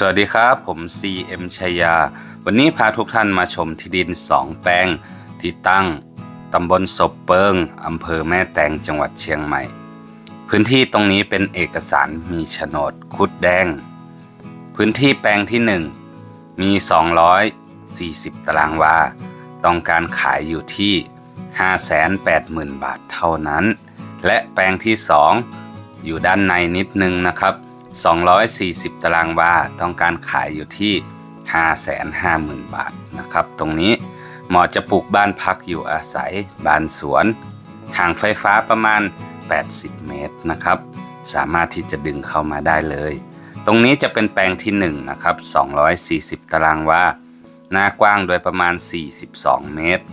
สวัสดีครับ ผม CM ชัยยา วันนี้พาทุกท่านมาชมที่ดิน 2 แปลง ที่ตั้งตำบลศพเปิงอำเภอแม่แตงจังหวัดเชียงใหม่ พื้นที่ตรงนี้เป็นเอกสารมีโฉนดคุดแดง พื้นที่แปลงที่ 1 มี 240 ตารางวา ต้องการขายอยู่ที่ 580,000 บาทเท่านั้น และแปลงที่ 2 อยู่ด้านในนิดนึงนะครับ 240 ตารางวาต้องการขายอยู่ที่ 550,000 บาทนะครับ ตรงนี้เหมาะจะปลูกบ้านพักอยู่อาศัยบ้านสวนห่างไฟฟ้าประมาณ 80 เมตรนะครับ สามารถที่จะดึงเข้ามาได้เลย ตรงนี้จะเป็นแปลงที่1นะครับ240 ตารางวาหน้ากว้างโดยประมาณ 42 เมตร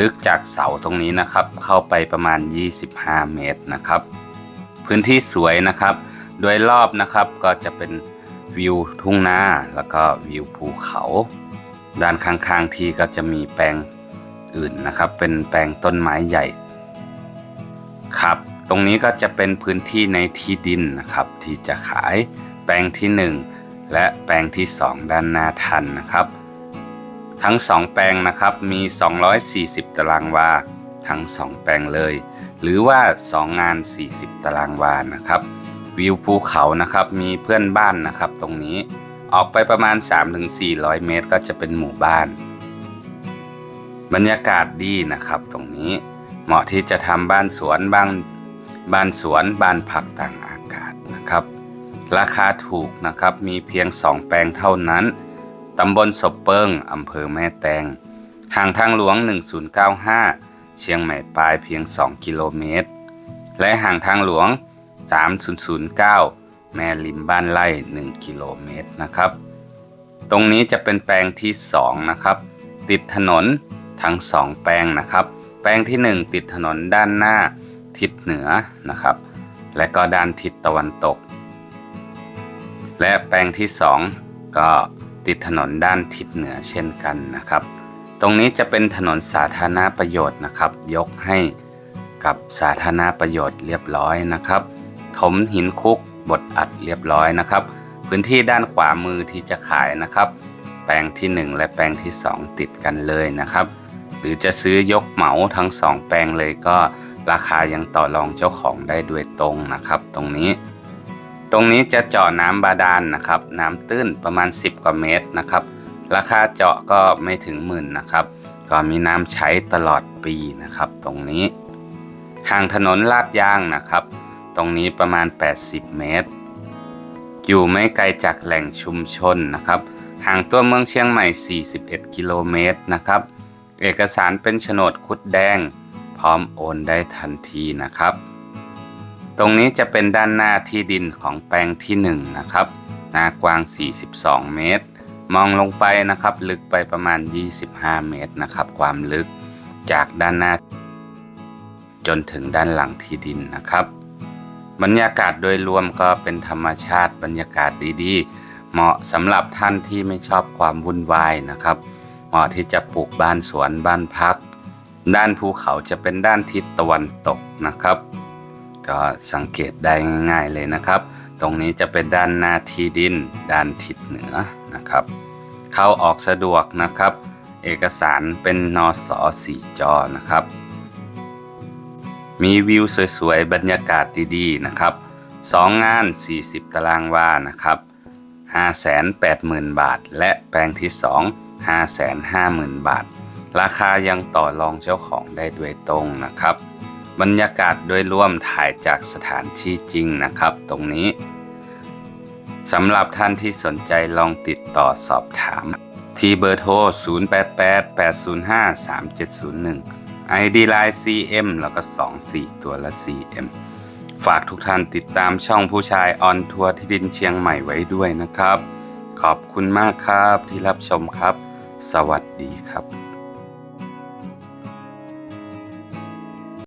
ลึกจากเสาตรงนี้นะครับ เข้าไปประมาณ 25 เมตรนะครับ พื้นที่สวยนะครับ โดยรอบนะครับก็จะเป็นวิวทุ่งนาแล้วก็วิวภูเขา ด้านข้างๆที่ก็จะมีแปลงอื่นนะครับ เป็นแปลงต้นไม้ใหญ่ครับ ตรงนี้ก็จะเป็นพื้นที่ในที่ดินนะครับ ที่จะขายแปลงที่ 1 และแปลงที่ 2 ด้านหน้าทันนะครับ ทั้ง 2 แปลงนะครับมี 240 ตารางวาทั้ง 2 แปลงเลย หรือว่า 2 งาน 40 ตารางวานะครับ วิวภูเขานะครับมีเพื่อนบ้านนะครับ ตรงนี้ออกไปประมาณ 3-400 เมตร ก็จะเป็นหมู่บ้าน บรรยากาศดีนะครับ ตรงนี้เหมาะที่จะทำบ้านสวนบ้านบ้านสวนบ้านพักต่างอากาศนะครับ ราคาถูกนะครับมีเพียง 2 แปลงเท่านั้นตำบลศพเปิงอำเภอแม่แตงห่างทางหลวง 1095 เชียงใหม่ปลายเพียง 2 กิโลเมตร และห่างทางหลวง 3009 แม่ริมบ้านไร่ 1 กิโลเมตรนะครับ ตรงนี้จะเป็นแปลงที่ 2 นะครับ ติดถนนทั้ง 2 แปลงนะครับ แปลงที่ 1 ติดถนนด้านหน้าทิศเหนือนะครับ และก็ด้านทิศตะวันตก และแปลงที่ 2 ก็ติดถนนด้านทิศเหนือเช่นกันนะครับ ตรงนี้จะเป็นถนนสาธารณประโยชน์นะครับ ยกให้กับสาธารณประโยชน์เรียบร้อยนะครับ ถมหินคุกบดอัดเรียบร้อยนะครับ พื้นที่ด้านขวามือที่จะขายนะครับ แปลงที่ 1 และแปลงที่ 2 ติดกันเลยนะครับ หรือจะซื้อยกเหมาทั้ง 2 แปลงเลยก็ราคายังต่อรองเจ้าของได้ด้วยตรงนะครับ ตรงนี้ ตรงนี้จะเจาะน้ำบาดาลนนะครับ น้ำตื้นประมาณ 10 กว่าเมตรนะครับ ราคาเจาะก็ไม่ถึงหมื่นนะครับก็มีน้ำใช้ตลอดปีนะครับ ตรงนี้ห่างถนนลาดยางนะครับ ตรงนี้ประมาณ 80 เมตร อยู่ไม่ไกลจากแหล่งชุมชนนะครับ ห่างตัวเมืองเชียงใหม่ 41 กิโลเมตรนะครับ เอกสารเป็นโฉนดคุดแดง พร้อมโอนได้ทันทีนะครับ ตรงนี้จะเป็นด้านหน้าที่ดินของแปลงที่ 1 นะครับหน้ากว้าง 42 เมตร มองลงไปนะครับ ลึกไปประมาณ 25 เมตรนะครับ ความลึกจากด้านหน้าจนถึงด้านหลังที่ดินนะครับ บรรยากาศโดยรวมก็เป็นธรรมชาติบรรยากาศดีๆ เหมาะสำหรับท่านที่ไม่ชอบความวุ่นวายนะครับ เหมาะที่จะปลูกบ้านสวนบ้านพัก ด้านภูเขาจะเป็นด้านทิศตะวันตกนะครับ ก็สังเกตได้ง่ายๆเลยนะครับ ตรงนี้จะเป็นด้านหน้าที่ดิน ด้านทิศเหนือนะครับ เข้าออกสะดวกนะครับ เอกสารเป็นนอสอสีจอนะครับ มีวิวสวยๆ บรรยากาศดีๆ นะครับ 2 งาน 40 ตารางวา นะครับ 580,000 บาท และแปลงที่ 2 550,000 บาท ราคายังต่อรองเจ้าของได้ด้วยตรงนะครับ บรรยากาศโดยรวมถ่ายจากสถานที่จริงนะครับ ตรงนี้สำหรับท่านที่สนใจลองติดต่อสอบถาม ที่เบอร์โทร 0888053701 ID Line CM แล้วก็ 24 ตัวละ CM ฝากทุกท่านติดตามช่องผู้ชายออนทัวร์ที่ดินเชียงใหม่ไว้ด้วยนะครับ ขอบคุณมากครับที่รับชมครับ สวัสดีครับ